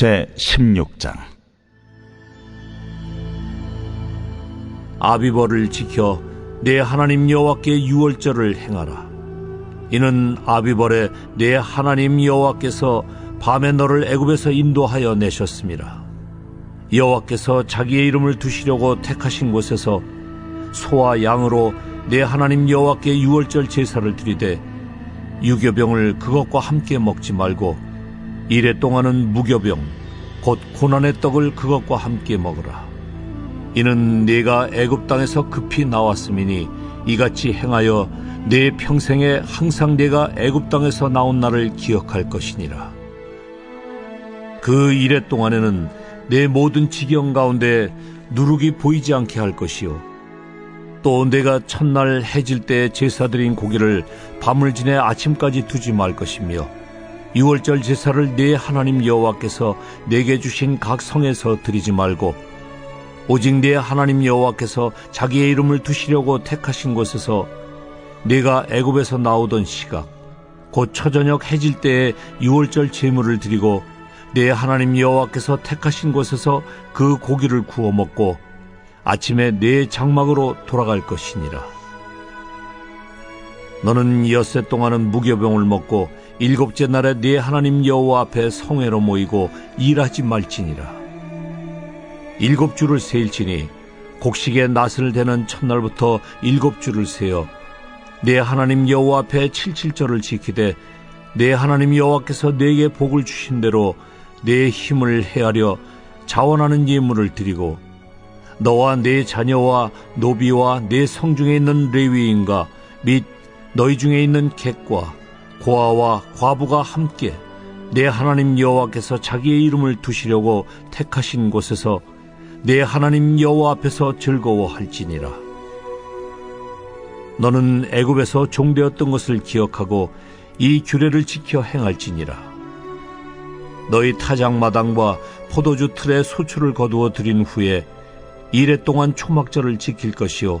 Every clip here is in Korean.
제 16장 아비벌을 지켜 내 하나님 여호와께 유월절을 행하라. 이는 아비벌에 내 하나님 여호와께서 밤에 너를 애굽에서 인도하여 내셨습니다. 여호와께서 자기의 이름을 두시려고 택하신 곳에서 소와 양으로 내 하나님 여호와께 유월절 제사를 드리되 유교병을 그것과 함께 먹지 말고 이래 동안은 무교병 곧 고난의 떡을 그것과 함께 먹으라. 이는 네가 애굽 땅에서 급히 나왔음이니 이같이 행하여 내 평생에 항상 네가 애굽 땅에서 나온 날을 기억할 것이니라. 그 이래 동안에는 내 모든 지경 가운데 누룩이 보이지 않게 할 것이요. 또 내가 첫날 해질 때 제사드린 고기를 밤을 지내 아침까지 두지 말 것이며 유월절 제사를 내 하나님 여호와께서 내게 주신 각 성에서 드리지 말고 오직 내 하나님 여호와께서 자기의 이름을 두시려고 택하신 곳에서 내가 애굽에서 나오던 시각 곧 처저녁 해질 때에 유월절 제물을 드리고 내 하나님 여호와께서 택하신 곳에서 그 고기를 구워 먹고 아침에 내 장막으로 돌아갈 것이니라. 너는 엿새 동안은 무교병을 먹고 일곱째 날에 네 하나님 여호와 앞에 성회로 모이고 일하지 말지니라. 일곱 주를 세일지니 곡식의 낫을 대는 첫날부터 일곱 주를 세어 내 하나님 여호와 앞에 칠칠절을 지키되 내 하나님 여호와께서 내게 복을 주신 대로 내 힘을 헤아려 자원하는 예물을 드리고 너와 내 자녀와 노비와 내 성중에 있는 레위인과 및 너희 중에 있는 객과 고아와 과부가 함께 내 하나님 여호와께서 자기의 이름을 두시려고 택하신 곳에서 내 하나님 여호와 앞에서 즐거워할지니라. 너는 애굽에서 종되었던 것을 기억하고 이 규례를 지켜 행할지니라. 너희 타작마당과 포도주 틀에 소출을 거두어 드린 후에 이래 동안 초막절을 지킬 것이요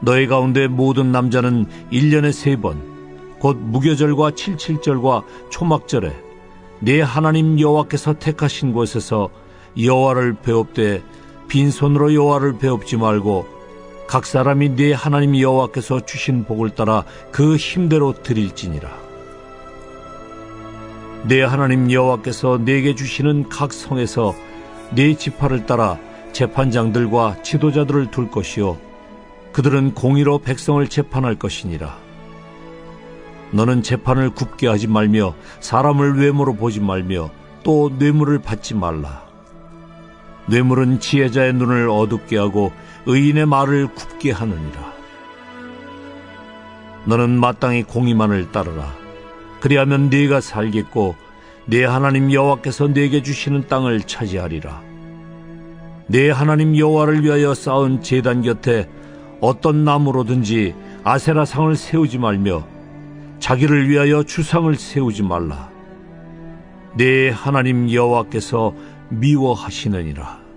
너희 가운데 모든 남자는 1년에 세 번, 곧 무교절과 칠칠절과 초막절에 내 하나님 여호와께서 택하신 곳에서 여호와를 배웁되 빈손으로 여호와를 배웁지 말고 각 사람이 네 하나님 여호와께서 주신 복을 따라 그 힘대로 드릴지니라. 내 하나님 여호와께서 내게 주시는 각 성에서 네 지파를 따라 재판장들과 지도자들을 둘 것이요 그들은 공의로 백성을 재판할 것이니라. 너는 재판을 굽게 하지 말며 사람을 외모로 보지 말며 또 뇌물을 받지 말라. 뇌물은 지혜자의 눈을 어둡게 하고 의인의 말을 굽게 하느니라. 너는 마땅히 공의만을 따르라. 그리하면 네가 살겠고 네 하나님 여호와께서 네게 주시는 땅을 차지하리라. 네 하나님 여호와를 위하여 쌓은 제단 곁에 어떤 나무로든지 아세라 상을 세우지 말며 자기를 위하여 주상을 세우지 말라. 내 하나님 여호와께서 미워하시느니라.